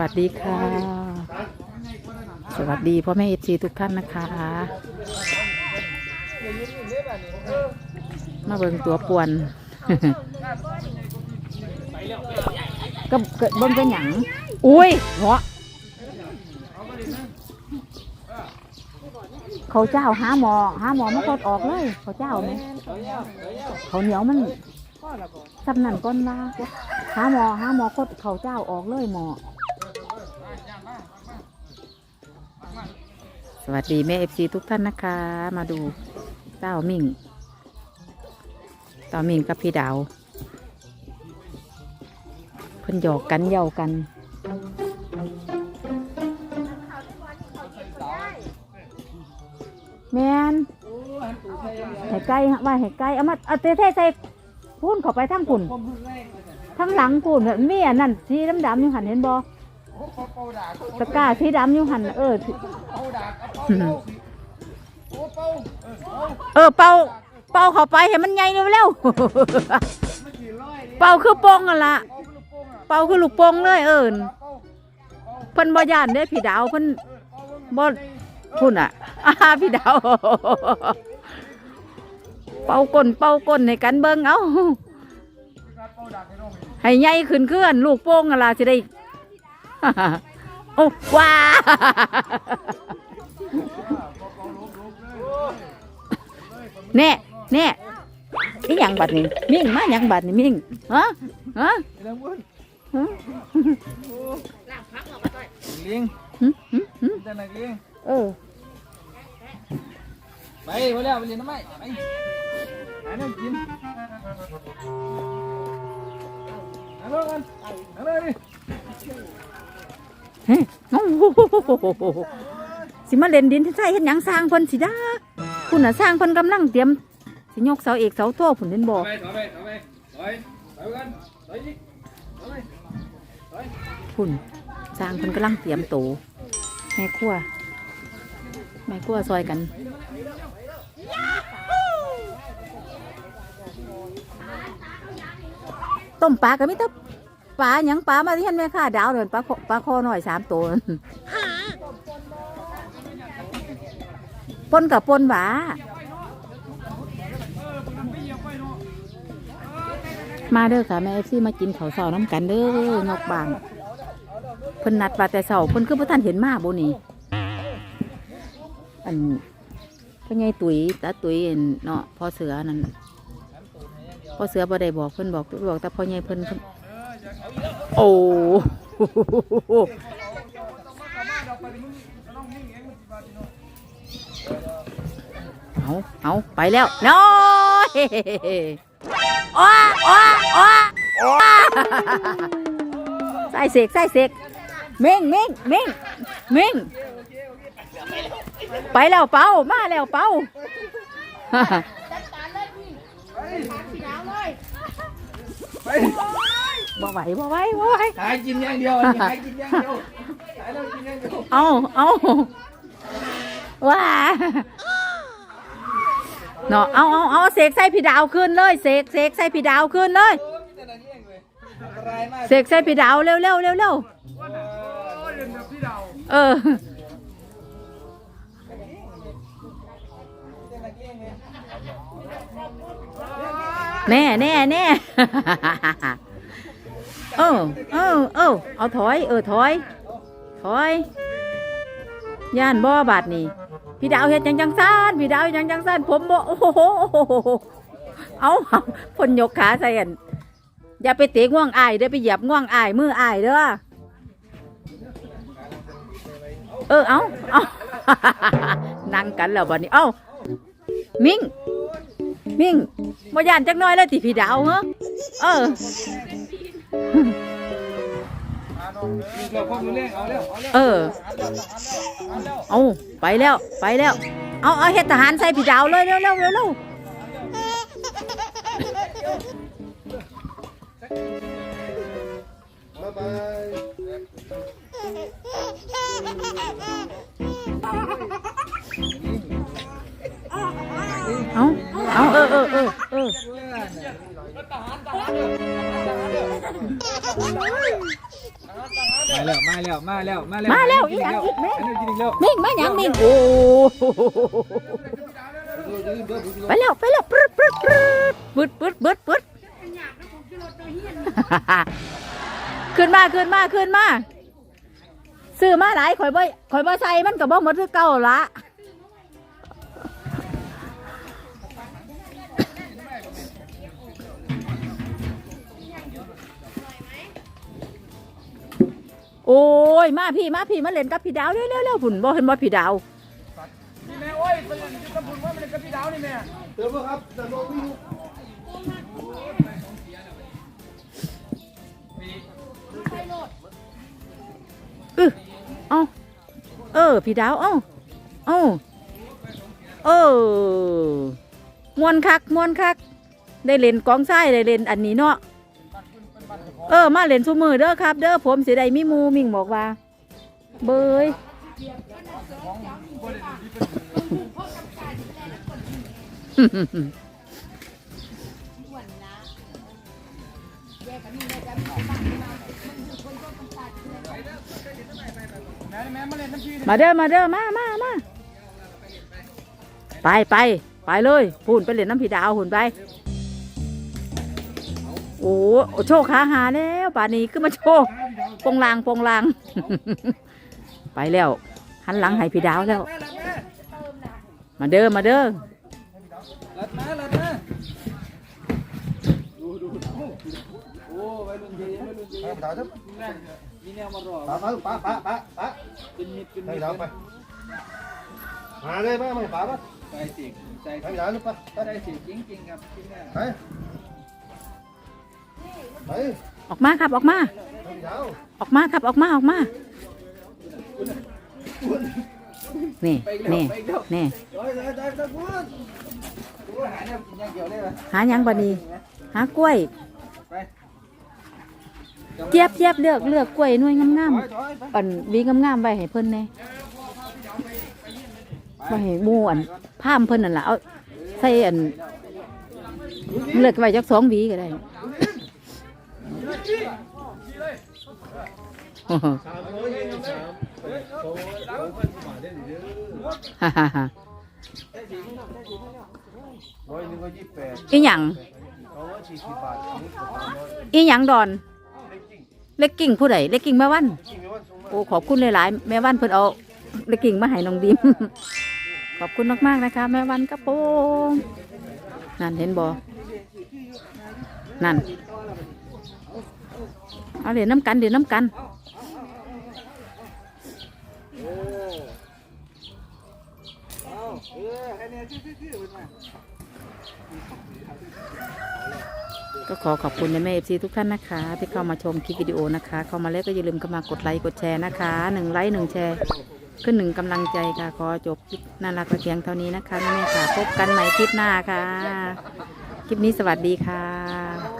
สวัสดีค่ะ สวัสดีพ่อแม่เอฟซีทุกท่านนะคะ มาเบิ่งตัวป่วน ก็เกิดเบิ่งเป็นหยังอุ้ยเหาะเขาเจ้าหาหมอหาหมอมันกดออกเลย เขาเจ้าไหมเขาเหนียวมันสำนันก้นว่าหาหมอหาหมอกดเขาเจ้าออกเลยหมอ วัสดีแม่เอฟซีทุกท่านนะคะ มาดูเต้ามิ่งเต้ามิ่งกับพี่ดาวเพิ่นหยอกกันเย่ากันแมนให้ไก่ฮะว่าให้ไก่เอามาเอาเตะเทใส่พุ่นเข้าไปทั้งพุ่นทั้งหลังพุ่นแบบมีอันนั้นสีดำดำๆอยู่หันเห็นบ่ ตะกร้าสีดำอยู่หันเออ เออเป่าเป่าเข้าไปเห็นมันใหญ่เร็วๆเป่าคือป่งอะละเป่าคือลูกป่งเลยเอิญเพิ่นบ่ย่านเด้พี่ดาวเพิ่นบ่พุ่นอะอาพี่ดาว เป่าก้นเป่าก้นในกันเบิ่งเอาให้ใหญ่ขึ้นเคลื่อนลูกโป่งอะล่ะสิได้ โอ้ว้าแน่แน่อีหยังบัดนี้มิ่งมาหยังบัดนี้มิ่งฮะฮะฮะลิงหึหึหึจะนักลิงเออไปมาแล้วไปเรียนทำไมไปหาเงินกิน หาเงินกันหาเงินดิเฮ้ยโอ้โหสิมาเล่นดินที่ใส่เฮ็ดหยังสร้างเพิ่นสิด้าคุณน่ะสร้างเพิ่นกำลังเตรียมสิยกเสาเอกเสาโทผุนเห็นบ่ถอยไปถอยไปถอยไปถอยถอยกันถอยยิงถอยถอยพุ่นสร้างเพิ่นกำลังเตรียมโตแม่ครัวแม่ครัวซอยกัน ต้มปลาก็มีแต่ปลาหยังปลามาที่เห็นแม่ค่ะดาวเดินปลาคปลาคอหน่อยสามตัวปนกับปนหวามาเด้อค่ะแม่เอฟซีมากินข้าวเสาน้ำกันเด้อนอกบางเพิ่นนัดว่าแต่เสาเพิ่นคือพระท่านเห็นมาบ่นี่อันพ่อใหญ่ตุ๋ยตาตุ๋ยอั่นเนาะพ่อเสือนั่น พ่อเสือบ่ได้บอกเพิ่นบอกบอกแต่พ่อใหญ่เพิ่นเพิ่นโอ้เอาเอาไปแล้วน้อยอ้าอ้าอ้าอ้าใส่เสกใส่เสกเม่งเม่งเม่งเม่งไปแล้วเป้ามาแล้วเป้าไป บ่ไหวบ่ไหวบ่ไหวหายกินอย่างเดียวหายกินอย่างเดียวหายแล้วกินอย่างเดียวเอาเอาว้าเนาะเอาเอาเอาเสกใส่พี่ดาวขึ้นเลยเสกเสกใส่พี่ดาวขึ้นเลยโอ้มีแต่นักเลี้ยงเลยอันตรายมากเสกใส่พี่ดาวเร็วเร็วเร็วเร็วโอ้ยเรียนกับพี่ดาวเออ แน่แน่แน่เออเออเออเอาถอย เออถอย ถอย ย่านบ่บาดนี่ พี่ดาวเฮ็ดจังจังซ่านพี่ดาวเฮ็ดจังจังซ่านผมบ่โอ้โหเอาเอาพ่นยกขาใส่กันอย่าไปเตะง่วงอายเด้อไปเหยียบง่วงอายมืออายเด้อเออเอาเอานั่งกันแล้วบัดนี้ เอามิง มิงบ่ย่านจักหน้อยแล้วติพี่ดาวเหรอเออมีเกือบความรู้เรื่องเอาเร็วเอาเร็วเออเอาเร็ว เอาไปแล้วไปแล้ว เอาเอาเฮ็ดทหารใส่พี่ดาวเลยเร็วเร็วเร็วเร็ว แล้วมาแล้วมาแล้วมาแล้วมาแล้วกินอีกอันอีกแม่อันนี้กินอีกแล้วมิ่งมาหยังมิ่งโอ้ไปแล้วไปแล้วปึ๊ดปึ๊ดปึ๊ดปึ๊ดปึ๊ดปึ๊ดปึ๊ดขึ้นมาขึ้นมาขึ้นมาซื้อมาหลายข่อยบ่ข่อยบ่ใส่มันก็บ่หมดคือเก่าละ โอ้ยมาพี่มาพี่มาเล่นกับพี่ดาวเร็วเร็วเร็วผุนบ่เห็นบ่พี่ดาวนี่แม่โอ้ยเป็นจุดกระพุนว่ามันกับพี่ดาวนี่แม่เติมบ่ครับเติมบ่วิ่งเออเอาเออพี่ดาวเอาเอาเออมวนคักมวนคัก ได้เล่นกองทรายได้เล่นอันนี้เนาะ เออ มาเล่นซุมือเด้อครับ เด้อผมสิได้มีหมูมิ่งบอกว่า เบยมาเล่นน้ำพี่มาเด้อมาเด้อมามามาไปไปไปเลยพูนไปเล่นน้ำพี่ดาวหุ่นไป โอ้โชคขาหาแล้วป่านนี้ขึ้นมาโชคปงลางปงลาง ไปแล้วหันหลังให้พี่ดาวแล้วแม่ลัดแม่มาเด้อมาเด้อลัดแม่ลัดมาดูดูโอ้ไปรุ่นเย็นไปรุ่นเย็นไปดาวทับมีแนวมารอปะปะปะปะปเป็นมิดเป็นไปมิดดาวไปมาเลยมาไม่ปะปะใจสิใจไปดาวลูกปะใจสิจริงจริงครับจริงแม่ไปไป ออกมาครับออกมา ออกมาครับออกมาออกมา นี่นี่นี่หาเนี่ยกินอย่างเดียวเลยไหมหาหยังบันีหากล้วย เจี๊ยบเจี๊ยบเลือกเลือกกล้วยหน่ยงามปๆปั่นวีงามๆไว้ให้เพิ่นแหน่ไว้ให้มูอันพามเพิ่นนั่นแหละเอาใส่อันเลือกไว้จักสองวีก็ได้ อีหยังอีหยังดอน เล็กกิ่งผู้ใดเล็กกิ่งแม่วัน โอ้ขอบคุณหลายๆแม่วันเพิ่นเอาเล็กกิ่งมาให้น้องดิมขอบคุณมากๆนะคะ แม่วันกระโปรงนั่นเห็นบ่นั่นเอาเหรียญน้ำกันเดี๋ยวน้ำกัน เอาเอเนี่ยชื่อชื่อเป็นไงก็ขอขอบคุณในแม่เอฟซีทุกท่านนะคะ ที่เข้ามาชมคลิปวิดีโอนะคะ เข้ามาแล้วก็อย่าลืมเข้ามากดไลค์กดแชร์นะคะหนึ่งไลค์หนึ่งแชร์ขึ้นหนึ่งกำลังใจค่ะ ขอจบคลิปน่ารักกระเทียงเท่านี้นะคะแม่ค่ะพบกันใหม่คลิปหน้าค่ะ คลิปนี้สวัสดีค่ะ